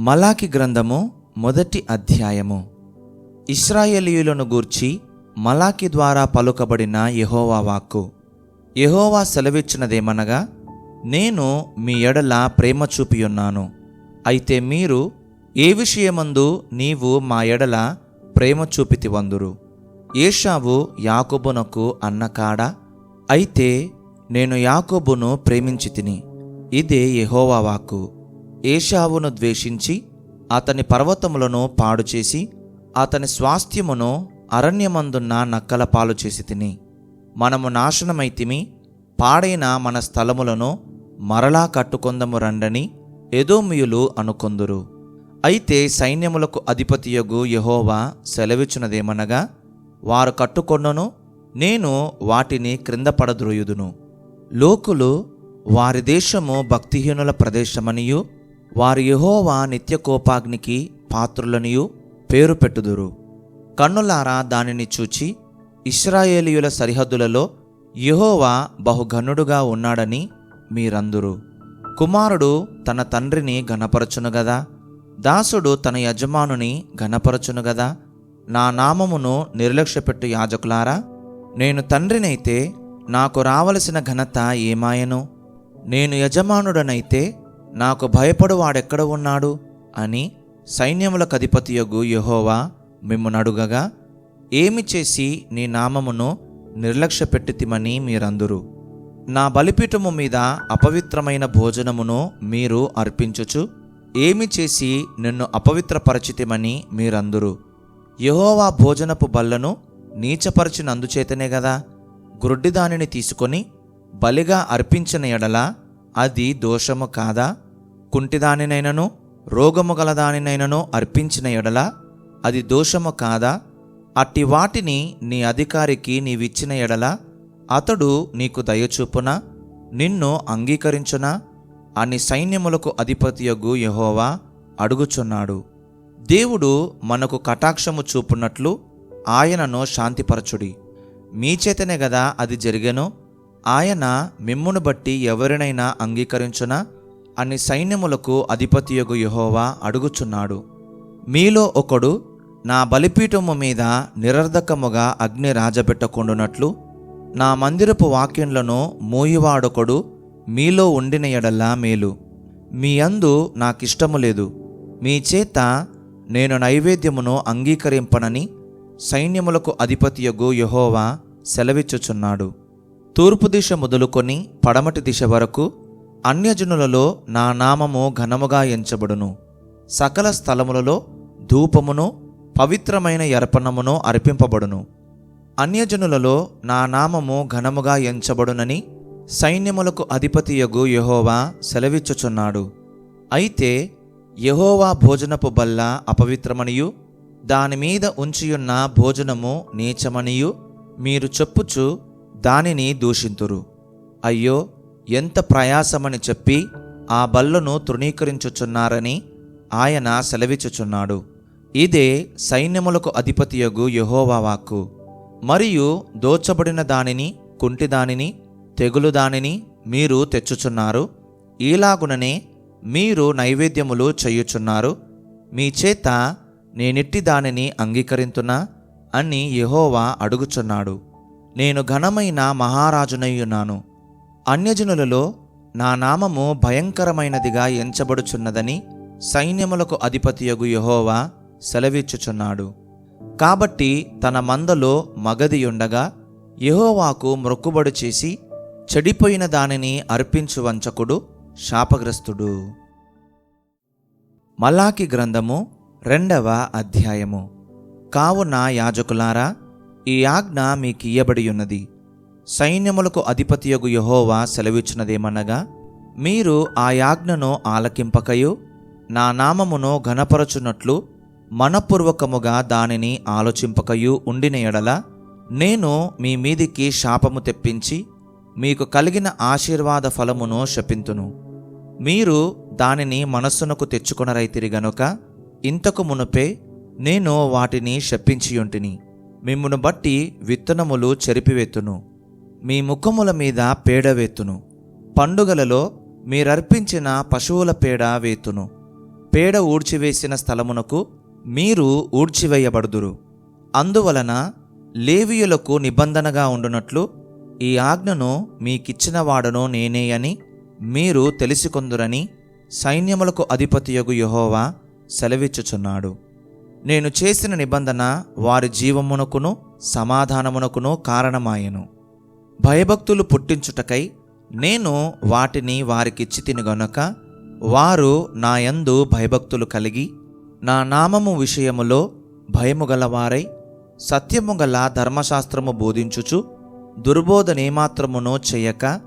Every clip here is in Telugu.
మలాకి గ్రంథము మొదటి అధ్యాయము. ఇస్రాయేలీయులను గూర్చి మలాకి ద్వారా పలుకబడిన యహోవా వాక్కు. యహోవా సెలవిచ్చినదేమనగా నేను మీ ఎడల ప్రేమ చూపియున్నాను. అయితే మీరు ఏ విషయమందు నీవు మా ఎడల ప్రేమ చూపితివందురు ఏషావు యాకోబునకు అన్నకాడా అయితే నేను యాకోబును ప్రేమించి తిని ఇదే యహోవా వాక్కు. ఏషావును ద్వేషించి అతని పర్వతములను పాడు చేసి అతని స్వాస్థ్యమును అరణ్యమందున్న నక్కల పాలు చేసి తిని మనము నాశనమైతిమి పాడైన మన స్థలములను మరలా కట్టుకొందము రండని ఎదోమియులు అనుకొందురు. అయితే సైన్యములకు అధిపతియగు యహోవా సెలవిచ్చినదేమనగా వారు కట్టుకొన్నను నేను వాటిని క్రింద పడద్రోయుదును. లోకులు వారి దేశము భక్తిహీనుల ప్రదేశమనియు వారి యహోవా నిత్య కోపాగ్నికి పాత్రులనియు పేరు పెట్టుదురు. కన్నులారా దానిని చూచి ఇస్రాయేలీయుల సరిహద్దులలో యహోవా బహుఘనుడుగా ఉన్నాడని మీరందురు. కుమారుడు తన తండ్రిని ఘనపరచును గదా దాసుడు తన యజమానుని ఘనపరచును గదా నా నామమును నిర్లక్ష్యపెట్టు యాజకులారా నేను తండ్రినైతే నాకు రావలసిన ఘనత ఏమాయను? నేను యజమానుడనైతే నాకు భయపడు వాడెక్కడ ఉన్నాడు? అని సైన్యములకు అధిపతియగు యహోవా మిమ్మును అడుగగా ఏమి చేసి నీ నామమును నిర్లక్ష్యపెట్టితిమని మీరందురు? నా బలిపీఠము మీద అపవిత్రమైన భోజనమును మీరు అర్పించుచు ఏమి చేసి నిన్ను అపవిత్రపరచితిమని మీరందురు? యహోవా భోజనపు బల్లను నీచపరచినందుచేతనే గదా గ్రుడ్డి దానిని తీసుకొని బలిగా అర్పించిన ఎడల అది దోషము కాదా? కుంటిదానినైనను రోగము గలదానినైనను అర్పించిన ఎడల అది దోషము కాదా? అట్టి వాటిని నీ అధికారికి నీవిచ్చిన ఎడల అతడు నీకు దయచూపునా నిన్ను అంగీకరించునా? అని సైన్యములకు అధిపతియగు యెహోవా అడుగుచున్నాడు. దేవుడు మనకు కటాక్షము చూపునట్లు ఆయనను శాంతిపరచుడి. మీ చేతనే గదా అది జరిగెను? ఆయన మిమ్మును బట్టి ఎవరినైనా అంగీకరించునా? అని సైన్యములకు అధిపతియగు యహోవా అడుగుచున్నాడు. మీలో ఒకడు నా బలిపీఠము మీద నిరర్ధకముగా అగ్ని రాజబెట్టకుండునట్లు నా మందిరపు వాక్యంలను మూయివాడొకడు మీలో ఉండిన ఎడల్లా మేలు. మీ అందు నాకిష్టము లేదు. మీ చేత నేను నైవేద్యమును అంగీకరింపనని సైన్యములకు అధిపతియగు యహోవా సెలవిచ్చుచున్నాడు. తూర్పు దిశ మొదలుకొని పడమటి దిశ వరకు అన్యజనులలో నా నామము ఘనముగా ఎంచబడును. సకల స్థలములలో ధూపమును పవిత్రమైన ఎర్పణమును అర్పింపబడును. అన్యజనులలో నా నామము ఘనముగా ఎంచబడునని సైన్యములకు అధిపతియగు యహోవా సెలవిచ్చుచున్నాడు. అయితే యహోవా భోజనపు బల్ల అపవిత్రమనియు దానిమీద ఉంచియున్న భోజనము నీచమనియు మీరు చెప్పుచు దానిని దూషింతురు. అయ్యో ఎంత ప్రయాసమని చెప్పి ఆ బల్లను తృణీకరించుచున్నారని ఆయన సెలవిచ్చుచున్నాడు. ఇదే సైన్యములకు అధిపతియగు యెహోవా వాక్కు. మరియు దోచబడిన దానిని కుంటి దానిని తెగులు దానిని మీరు తెచ్చుచున్నారు. ఈలాగుననే మీరు నైవేద్యములు చేయుచున్నారు. మీ చేత నేనిట్టి దానిని అంగీకరింతునా అని యహోవా అడుగుచున్నాడు. నేను ఘనమైన మహారాజునయ్యున్నాను. అన్యజనులలో నా నామము భయంకరమైనదిగా ఎంచబడుచున్నదని సైన్యములకు అధిపతియగు యహోవా సెలవిచ్చుచున్నాడు. కాబట్టి తన మందలో మగదియుండగా యహోవాకు మ్రొక్కుబడి చేసి చెడిపోయిన దానిని అర్పించు వంచకుడు శాపగ్రస్తుడు. మలాకి గ్రంథము రెండవ అధ్యాయము. కావున యాజకులారా ఈ ఆజ్ఞ మీకు ఇయ్యబడి ఉన్నది. సైన్యములకు అధిపతియగు యహోవా సెలవిచ్చినదేమనగా మీరు ఆ యాజ్ఞను ఆలకింపకయు నా నామమును ఘనపరచునట్లు మనపూర్వకముగా దానిని ఆలోచింపకయు ఉండిన ఎడల నేను మీ మీదికి శాపము తెప్పించి మీకు కలిగిన ఆశీర్వాద ఫలమును శపింతును. మీరు దానిని మనస్సునకు తెచ్చుకొనరైతిరి గనుక ఇంతకు మునుపే నేను వాటిని శపించియుంటిని. మిమ్మును బట్టి విత్తనములు చెరిపివెత్తును మీ ముఖముల మీద పేడ వేత్తును పండుగలలో మీరర్పించిన పశువుల పేడ వేతును. పేడ ఊడ్చివేసిన స్థలమునకు మీరు ఊడ్చివేయబడుదురు. అందువలన లేవియులకు నిబంధనగా ఉండునట్లు ఈ ఆజ్ఞను మీకిచ్చిన వాడను నేనే అని మీరు తెలిసికొందురని సైన్యములకు అధిపతియగు యహోవా సెలవిచ్చుచున్నాడు. నేను చేసిన నిబంధన వారి జీవమునకును సమాధానమునకును కారణమాయెను. భయభక్తులు పుట్టించుటకై నేను వాటిని వారికిచ్చి తినుగనక గనుక వారు నా యందు భయభక్తులు కలిగి నా నామము విషయములో భయము గలవారై సత్యము గల ధర్మశాస్త్రము బోధించుచు దుర్బోధనేమాత్రమునో చేయక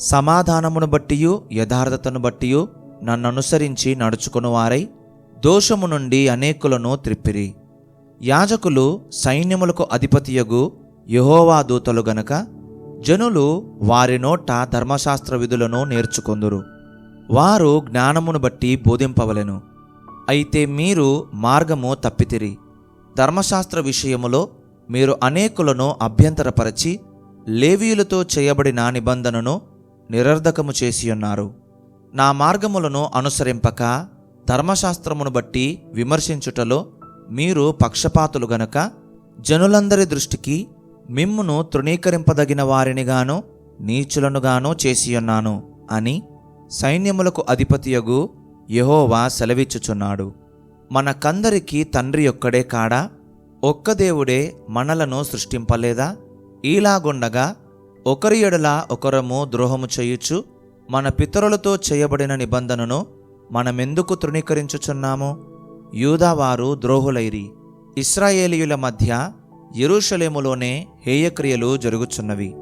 సమాధానమును బట్టియు యథార్థతను బట్టియు నన్ననుసరించి నడుచుకునివారై దోషము నుండి అనేకులను త్రిప్పిరి. యాజకులు సైన్యములకు అధిపతియగు యహోవా దూతలు గనక జనులు వారి నోట ధర్మశాస్త్ర విధులను నేర్చుకొందురు. వారు జ్ఞానమును బట్టి బోధింపవలెను. అయితే మీరు మార్గము తప్పితిరి. ధర్మశాస్త్ర విషయములో మీరు అనేకులను అభ్యంతరపరచి లేవీయులతో చేయబడిన నిబంధనను నిరర్ధకము చేసియున్నారు. నా మార్గములను అనుసరింపక ధర్మశాస్త్రమును బట్టి విమర్శించుటలో మీరు పక్షపాతులు గనక జనులందరి దృష్టికి మిమ్మును తృణీకరింపదగిన వారినిగాను నీచులనుగాను చేసియున్నాను అని సైన్యములకు అధిపతియగు యెహోవా సెలవిచ్చుచున్నాడు. మనకందరికీ తండ్రి ఒక్కడే కాడా? ఒక్క దేవుడే మనలను సృష్టింపలేదా? ఈలాగుండగా ఒకరి ఎడల ఒకరము ద్రోహము చేయుచు మన పితరులతో చేయబడిన నిబంధనను మనమెందుకు తృణీకరించుచున్నాము? యూదావారు ద్రోహులైరి. ఇస్రాయేలీయుల మధ్య ఎరుషలేములోనే హేయక్రియలు జరుగుచున్నవి.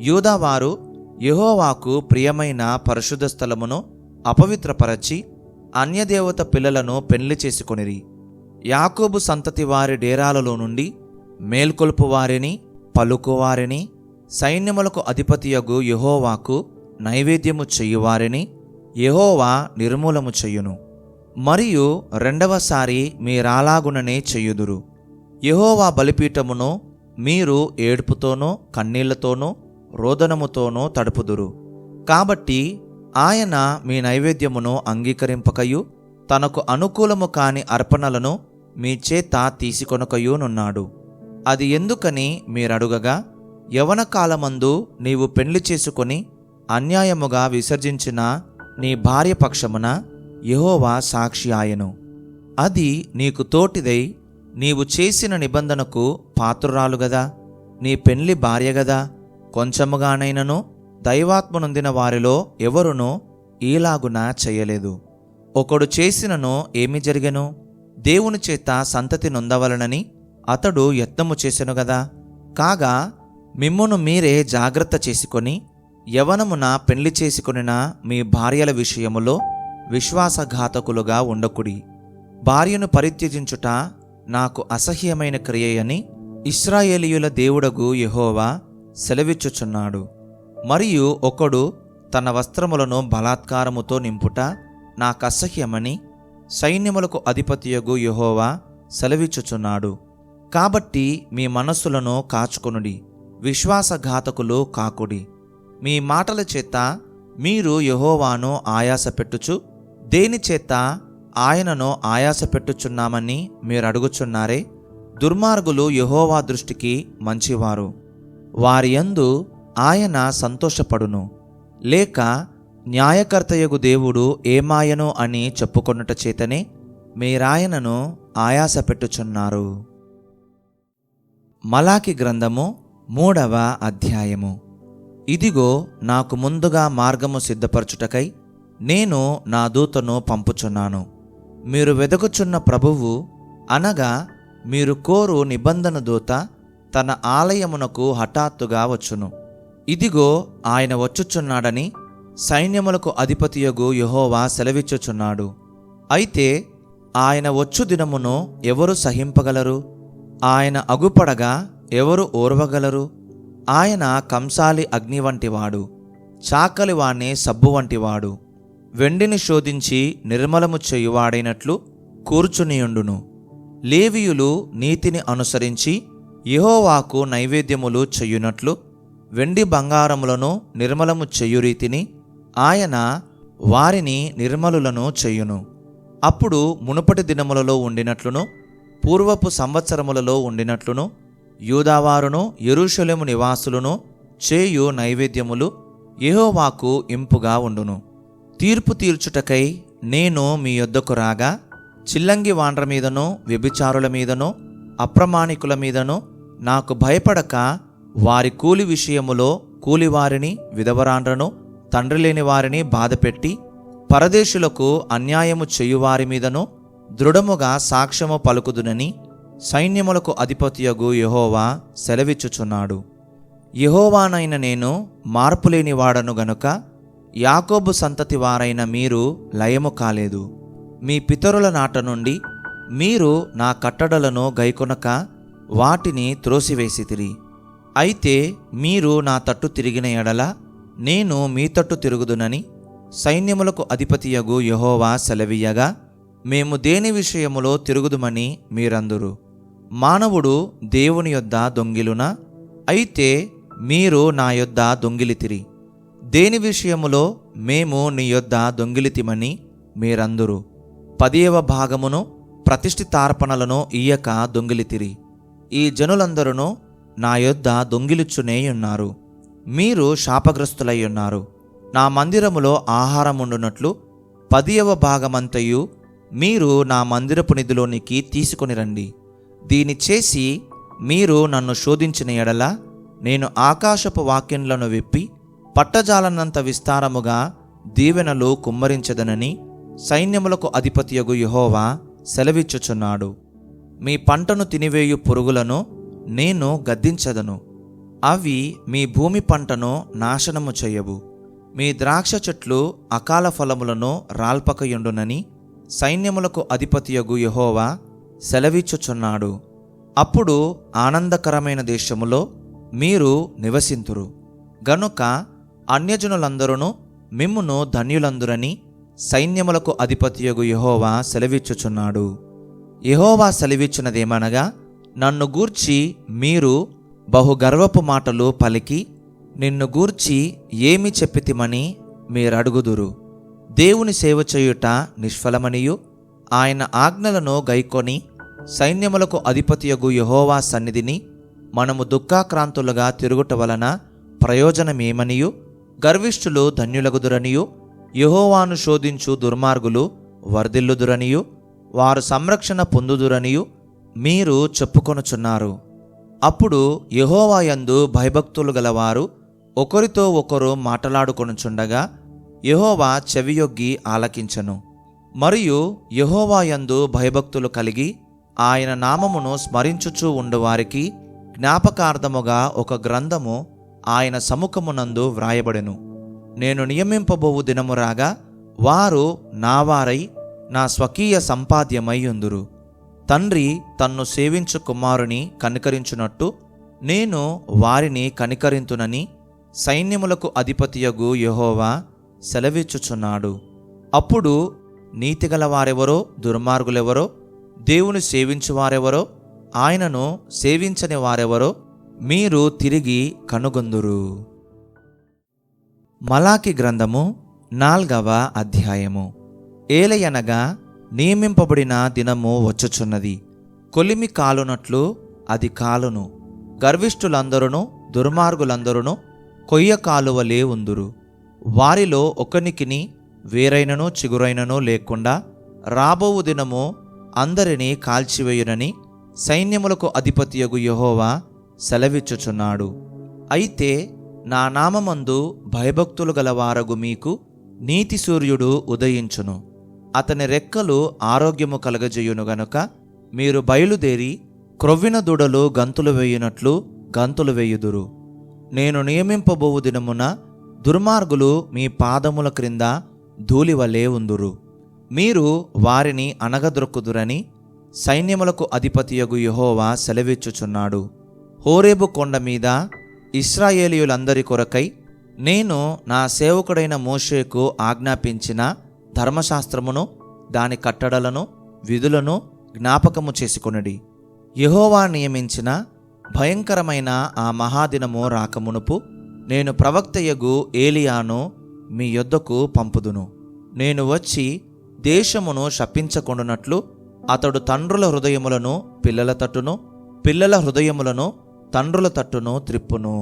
యూదావారు యహోవాకు ప్రియమైన పరిశుద్ధ స్థలమును అపవిత్రపరచి అన్యదేవత పిల్లలను పెళ్ళి చేసుకొనిరి. యాకోబు సంతతి వారి డేరాలలో నుండి మేల్కొల్పు వారిని పలుకువారిని సైన్యములకు అధిపతియగు యహోవాకు నైవేద్యము చేయువారిని యహోవా నిర్మూలము చెయ్యును మరియు రెండవసారి మీరాలాగుననే చెయ్యుదురు యహోవా బలిపీఠమును మీరు ఏడుపుతోనో కన్నీళ్ళతోనో రోదనముతోనో తడుపుదురు. కాబట్టి ఆయన మీ నైవేద్యమును అంగీకరింపకయు తనకు అనుకూలము కాని అర్పణలను మీ చేత తీసుకొనకయునున్నాడు. అది ఎందుకని మీరడుగగా? యవన కాలమందు నీవు పెళ్ళి చేసుకొని అన్యాయముగా విసర్జించిన నీ భార్య పక్షమున యహోవా సాక్షి ఆయను. అది నీకు తోటిదై నీవు చేసిన నిబంధనకు పాత్రురాలు గదా నీ పెళ్ళి భార్య గదా కొంచెముగానైనను దైవాత్మనొందిన వారిలో ఎవరునూ ఈలాగున చేయలేదు. ఒకడు చేసినను ఏమి జరిగెను? దేవుని చేత సంతతి నొందవలనని అతడు యత్నము చేసెను గదా. కాగా మిమ్మును మీరే జాగ్రత్త చేసుకొని యవనమున పెళ్ళి చేసుకొనిన మీ భార్యల విషయములో విశ్వాసఘాతకులుగా ఉండకుడి. భార్యను పరిత్యజించుట నాకు అసహ్యమైన క్రియయని ఇస్రాయేలీయుల దేవుడగు యహోవా సెలవిచ్చుచున్నాడు. మరియు ఒకడు తన వస్త్రములను బలాత్కారముతో నింపుట నాకసహ్యమని సైన్యములకు అధిపతియగు యహోవా సెలవిచ్చుచున్నాడు. కాబట్టి మీ మనస్సులను కాచుకొనుడి. విశ్వాసఘాతకులు కాకుడి. మీ మాటల చేత మీరు యహోవాను ఆయాసపెట్టుచు దేని చేత ఆయనను ఆయాసపెట్టుచున్నామని మీరు అడుగుచున్నారే దుర్మార్గులు యెహోవా దృష్టికి మంచివారు. వారి యందు ఆయన సంతోషపడును. లేక న్యాయకర్తయగు దేవుడు ఏమాయను అని చెప్పుకొనుట చేతనే మీరాయనను ఆయాసపెట్టుచున్నారు. మలాకి గ్రంథము మూడవ అధ్యాయము. ఇదిగో నాకు ముందుగా మార్గము సిద్ధపరచుటకై నేను నా దూతను పంపుచున్నాను. మీరు వెదకుచున్న ప్రభువు అనగా మీరు కోరు నిబంధన దూత తన ఆలయమునకు హఠాత్తుగా వచ్చును. ఇదిగో ఆయన వచ్చుచున్నాడని సైన్యములకు అధిపతియగు యహోవా సెలవిచ్చుచున్నాడు. అయితే ఆయన వచ్చు దినమును ఎవరు సహింపగలరు? ఆయన అగుపడగా ఎవరు ఓర్వగలరు? ఆయన కంసాలి అగ్ని వంటివాడు చాకలి వాణ్ణి సబ్బు వంటివాడు. వెండిని శోధించి నిర్మలము చేయువాడైనట్లు కూర్చునియుండును. లేవియులు నీతిని అనుసరించి యహోవాకు నైవేద్యములు చెయ్యునట్లు వెండి బంగారములను నిర్మలము చెయ్యు రీతిని ఆయన వారిని నిర్మలులను చెయ్యును అప్పుడు మునుపటి దినములలో ఉండినట్లును పూర్వపు సంవత్సరములలో ఉండినట్లును యూదావారును ఎరుషలేము నివాసులను చేయు నైవేద్యములు యహోవాకు ఇంపుగా ఉండును. తీర్పు తీర్చుటకై నేను మీ యొద్దకు రాగా చిల్లంగి వాండ్ర మీదనో వ్యభిచారుల మీదనో అప్రమాణికుల మీదనో నాకు భయపడక వారి కూలి విషయములో కూలివారిని విధవరాండ్రను తండ్రి లేని వారిని బాధపెట్టి పరదేశులకు అన్యాయము చేయువారి మీదను దృఢముగా సాక్ష్యము పలుకుదునని సైన్యములకు అధిపతియగు యహోవా సెలవిచ్చుచున్నాడు. యహోవానైన నేను మార్పులేని వాడను గనుక యాకోబు సంతతి వారైన మీరు లయము కాలేదు. మీ పితరుల నాట నుండి మీరు నా కట్టడలను గైకొనక వాటిని త్రోసివేసితిరి. అయితే మీరు నా తట్టు తిరిగిన ఎడల నేను మీ తట్టు తిరుగుదునని సైన్యములకు అధిపతియగు యహోవా సెలవీయగా మేము దేని విషయములో తిరుగుదుమని మీరందరూ. మానవుడు దేవుని యొద్ద దొంగిలునా అయితే మీరు నా యొద్ద దొంగిలితిరి. దేని విషయములో మేము నీ యొద్ద దొంగిలితిమని మీరందరూ. పదియవ భాగమును ప్రతిష్ఠితార్పణలను ఇయ్యక దొంగిలితిరి. ఈ జనులందరూ నా యొద్ద దొంగిలిచునే ఉన్నారు మీరు శాపగ్రస్తులై ఉన్నారు నా మందిరములో ఆహారముండునట్లు పదియవ భాగమంతయు మీరు నా మందిరపు నిధిలోనికి తీసుకొని రండి దీని చేసి మీరు నన్ను శోధించిన ఎడల నేను ఆకాశపు వాక్యములను విప్పి పట్టజాలనంత విస్తారముగా దీవెనలు కుమ్మరించదనని సైన్యములకు అధిపతియగు యహోవా సెలవిచ్చుచున్నాడు. మీ పంటను తినివేయు పురుగులను నేను గద్దించదను. అవి మీ భూమి పంటను నాశనము చేయవు. మీ ద్రాక్ష చెట్లు అకాల ఫలములను రాల్పకయుండునని సైన్యములకు అధిపతియగు యహోవా సెలవిచ్చుచున్నాడు. అప్పుడు ఆనందకరమైన దేశములో మీరు నివసింతురు. గనుక అన్యజనులందరూ మిమ్మును ధన్యులందురని సైన్యములకు అధిపతియగు యహోవా సెలవిచ్చుచున్నాడు. యహోవా సెలవిచ్చినదేమనగా నన్ను గూర్చి మీరు బహుగర్వపు మాటలు పలికి నిన్ను గూర్చి ఏమి చెప్పితిమని మీరడుగుదురు. దేవుని సేవ చేయుట నిష్ఫలమనియు ఆయన ఆజ్ఞలను గైకొని సైన్యములకు అధిపతియగు యెహోవా సన్నిధిని మనము దుఃఖాక్రాంతులుగా తిరుగుట వలన ప్రయోజనమేమనియు? గర్విష్ఠులు ధన్యులగుదురనియు? యహోవాను శోధించు దుర్మార్గులు వర్ధిల్లుదురనియు? వారు సంరక్షణ పొందుదురనియు? మీరు చెప్పుకొనుచున్నారు. అప్పుడు యహోవాయందు భయభక్తులు గలవారు ఒకరితో ఒకరు మాటలాడుకొనుచుండగా యహోవా చెవియొగ్గి ఆలకించను. మరియు యహోవాయందు భయభక్తులు కలిగి ఆయన నామమును స్మరించుచూ ఉండువారికి జ్ఞాపకార్థముగా ఒక గ్రంథము ఆయన సముఖమునందు వ్రాయబడెను. నేను నియమింపబోవు దినము రాగా వారు నావారై నా స్వకీయ సంపాద్యమయ్యుందురు తండ్రి తన్ను సేవించు కుమారుని కనికరించునట్టు నేను వారిని కనికరింతునని సైన్యములకు అధిపతియగు యెహోవా సెలవిచ్చుచున్నాడు. అప్పుడు నీతిగల వారెవరో దుర్మార్గులెవరో దేవుని సేవించువారెవరో? ఆయనను సేవించని వారెవరో? మీరు తిరిగి కనుగొందురు. మలాకి గ్రంథము నాల్గవ అధ్యాయము. ఏలయనగా నియమింపబడిన దినము వచ్చుచున్నది. కొలిమి కాలునట్లు అది కాలును. గర్విష్ఠులందరూ దుర్మార్గులందరూ కొయ్య కాలువలే ఉందురు. వారిలో ఒకనికిని వేరైనను చిగురైనను లేకుండా రాబోవు దినము అందరినీ కాల్చివేయునని సైన్యములకు అధిపతియగు యెహోవా సెలవిచ్చుచున్నాడు. అయితే నా నామమందు భయభక్తులు గలవారగు మీకు నీతి సూర్యుడు ఉదయించును. అతని రెక్కలు ఆరోగ్యము కలగజేయును గనుక మీరు బయలుదేరి క్రొవ్విన దూడలు గంతులు వేయునట్లు గంతులు వేయుదురు. నేను నియమింపబోవు దినమున దుర్మార్గులు మీ పాదముల క్రింద ధూళివలే ఉందురు. మీరు వారిని అనగదొక్కుదురని సైన్యములకు అధిపతియగు యహోవా సెలవిచ్చుచున్నాడు. హోరేబు కొండ మీద ఇస్రాయేలీయులందరి కొరకై నేను నా సేవకుడైన మోషేకు ఆజ్ఞాపించిన ధర్మశాస్త్రమును దాని కట్టడలను విధులను జ్ఞాపకము చేసుకొనిడి. యహోవా నియమించిన భయంకరమైన ఆ మహాదినము రాకమునుపు నేను ప్రవక్తయగు ఏలియాను మీ యొద్దకు పంపుదును. నేను వచ్చి దేశమును శపించకుండానట్లు అతడు తండ్రుల హృదయములను పిల్లల తట్టును పిల్లల హృదయములను తండ్రుల తట్టును త్రిప్పును.